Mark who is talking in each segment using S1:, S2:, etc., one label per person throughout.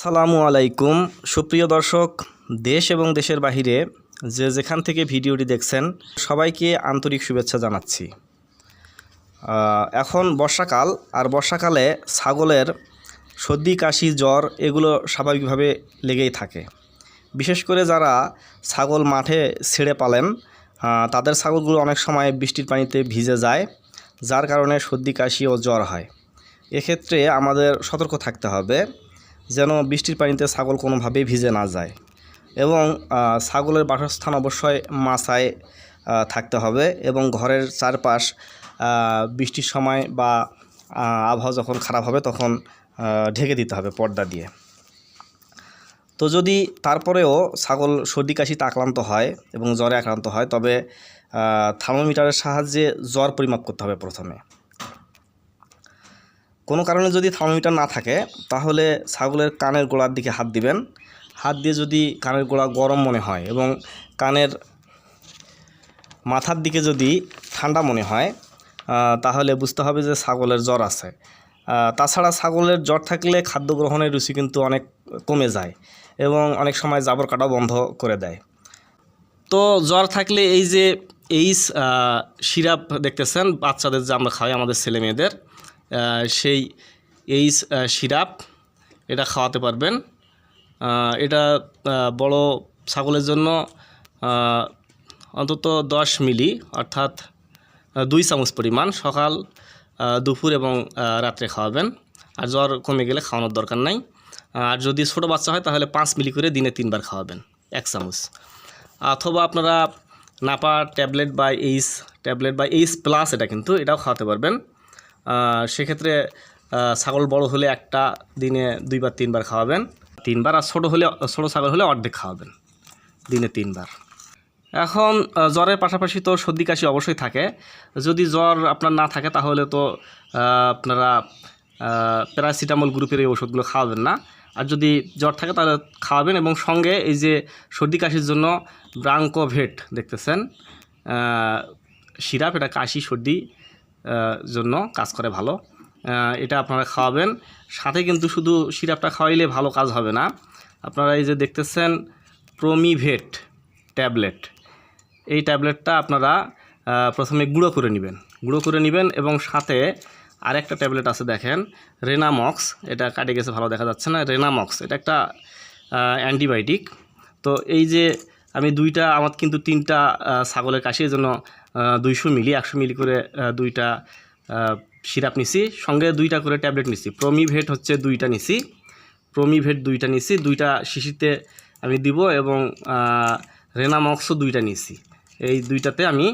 S1: সালামু আলাইকুম। সুপ্রিয় দর্শক, দেশ এবং দেশের বাহিরে যে যেখান থেকে ভিডিওটি দেখছেন, সবাইকে আন্তরিক শুভেচ্ছা জানাচ্ছি। এখন বর্ষাকাল, আর বর্ষাকালে ছাগলের সর্দি, কাশি, জ্বর এগুলো স্বাভাবিকভাবে লেগেই থাকে। বিশেষ করে যারা ছাগল মাঠে ছেড়ে পালেন তাদের ছাগলগুলো অনেক সময় বৃষ্টির পানিতে ভিজে যায়, যার কারণে সর্দি, কাশি ও জ্বর হয়। এক্ষেত্রে আমাদের সতর্ক থাকতে হবে। যেন বৃষ্টির পানিতে ছাগল কোনোভাবেই ভিজে না যায়। এবং ছাগলের বাসস্থান অবশ্যই মাছায় থাকতে হবে এবং ঘরের চারপাশ বৃষ্টির সময় বা আবহাওয়া যখন খারাপ হবে তখন ঢেকে দিতে হবে পর্দা দিয়ে। তো যদি তারপরেও ছাগল সর্দি কাশিতে আক্রান্ত হয় এবং জ্বরে আক্রান্ত হয়, তবে থার্মোমিটারের সাহায্যে জ্বর পরিমাপ করতে হবে প্রথমে। কোনো কারণে যদি থার্মোমিটার না থাকে, তাহলে ছাগলের কানের গোড়ার দিকে হাত দিবেন। হাত দিয়ে যদি কানের গোড়া গরম মনে হয় এবং কানের মাথার দিকে যদি ঠান্ডা মনে হয় তাহলে বুঝতে হবে যে ছাগলের জ্বর আছে। তাছাড়া ছাগলের জ্বর থাকলে খাদ্য গ্রহণের রুচি কিন্তু অনেক কমে যায় এবং অনেক সময় জাবর কাটা বন্ধ করে দেয়। তো জ্বর থাকলে এই যে এইস সিরাপ দেখতেছেন, বাচ্চাদের যে আমরা খাই আমাদের ছেলে মেয়েদের সেই এইস সিরাপ এটা খাওয়াতে পারবেন। এটা বড় ছাগলের জন্য অন্তত দশ মিলি, অর্থাৎ দুই চামচ পরিমাণ সকাল দুপুর এবং রাত্রে খাওয়াবেন। আর জ্বর কমে গেলে খাওয়ানোর দরকার নাই। আর যদি ছোটো বাচ্চা হয়, তাহলে পাঁচ মিলি করে দিনে তিনবার খাওয়াবেন, এক চামচ। অথবা আপনারা নাপা ট্যাবলেট বা এইস ট্যাবলেট বা এইস প্লাস এটা কিন্তু এটাও খাওয়াতে পারবেন। সেক্ষেত্রে ছাগল বড় হলে একটা দিনে দুইবার, তিনবার খাওয়াবেন। তিনবার আর ছোটো হলে, ছোটো ছাগল হলে অর্ধেক খাওয়াবেন। দিনে তিনবার। এখন জ্বরের পাশাপাশি তো সর্দি কাশি অবশ্যই থাকে। যদি জ্বর আপনার না থাকে, তাহলে তো আপনারা প্যারাসিটামল গ্রুপের এই ওষুধগুলো খাওয়াবেন না। আর যদি জ্বর থাকে, তাহলে খাওয়াবেন এবং সঙ্গে এই যে সর্দি কাশির জন্য ব্রাঙ্কোভেট দেখতেছেন সিরাপ, এটা কাশি, সর্দি জন্য কাজ করে ভালো। এটা আপনারা খাওয়াবেন। সাথে কিন্তু শুধু সিরাপটা খাওয়াইলে ভালো কাজ হবে না। আপনারা এই যে দেখতেছেন প্রমিভেট ট্যাবলেট। এই ট্যাবলেটটা আপনারা প্রথমে গুঁড়ো করে নেবেন। গুঁড়ো করে নেবেন এবং সাথে আরেকটা ট্যাবলেট আছে দেখেন রেনামক্স এটা কাটে গেছে, ভালো দেখা যাচ্ছে না। রেনামক্স এটা একটা অ্যান্টিবায়োটিক। তো এই যে আমি দুইটা, আমার কিন্তু তিনটা ছাগলের কাশির জন্য দুইশো মিলি, একশো মিলি করে দুইটা সিরাপ নিছি। সঙ্গে দুইটা করে ট্যাবলেট নিছি। প্রমিভেট হচ্ছে দুইটা নিছি। প্রমিভেট দুইটা নিছি। দুইটা শিশিতে আমি দিব এবং রেনামক্সও দুইটা নিছি। এই দুইটাতে আমি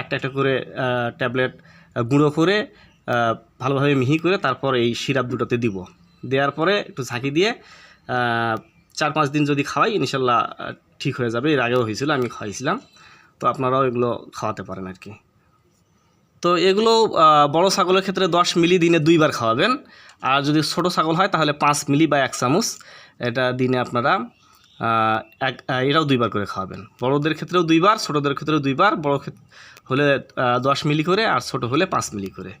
S1: একটা একটা করে ট্যাবলেট গুঁড়ো করে ভালোভাবে মিহি করে তারপর এই সিরাপ দুটোতে দিব। দেওয়ার পরে একটু ঝাঁকি দিয়ে চার পাঁচ দিন যদি খাওয়াই, ইনশাল্লাহ ঠিক হয়ে যাবে। এর আগেও হয়েছিল আমি খাওয়াইছিলাম তো আপনারাও এগুলো খাওয়াতে পারেন আর কি। তো এগুলো বড় ছাগলের ক্ষেত্রে দশ মিলি দিনে দুইবার খাওয়াবেন। আর যদি ছোট ছাগল হয় তাহলে পাঁচ মিলি বা এক চামচ। এটা দিনে আপনারা এক এটাও দুইবার করে খাওয়াবেন। বড়দের ক্ষেত্রেও দুইবার ছোটদের ক্ষেত্রেও দুইবার। বড় হলে আহ, দশ মিলি করে আর ছোট হলে পাঁচ মিলি করে।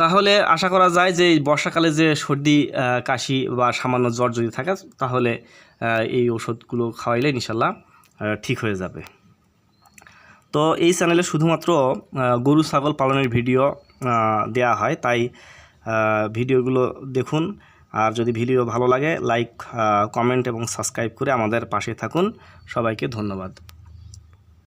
S1: তাহলে আশা করা যায় যে বর্ষাকালে যে সর্দি কাশি বা সামান্য জ্বর যদি থাকে, তাহলে এই ওষুধগুলো খাওয়াইলে ইনশাল্লাহ ঠিক হয়ে যাবে। তো এই চ্যানেলে শুধুমাত্র গরু, ছাগল পালনের ভিডিও দেয়া হয়। তাই ভিডিওগুলো দেখুন। আর যদি ভিডিও ভালো লাগে, লাইক কমেন্ট এবং সাবস্ক্রাইব করে আমাদের পাশে থাকুন। সবাইকে ধন্যবাদ।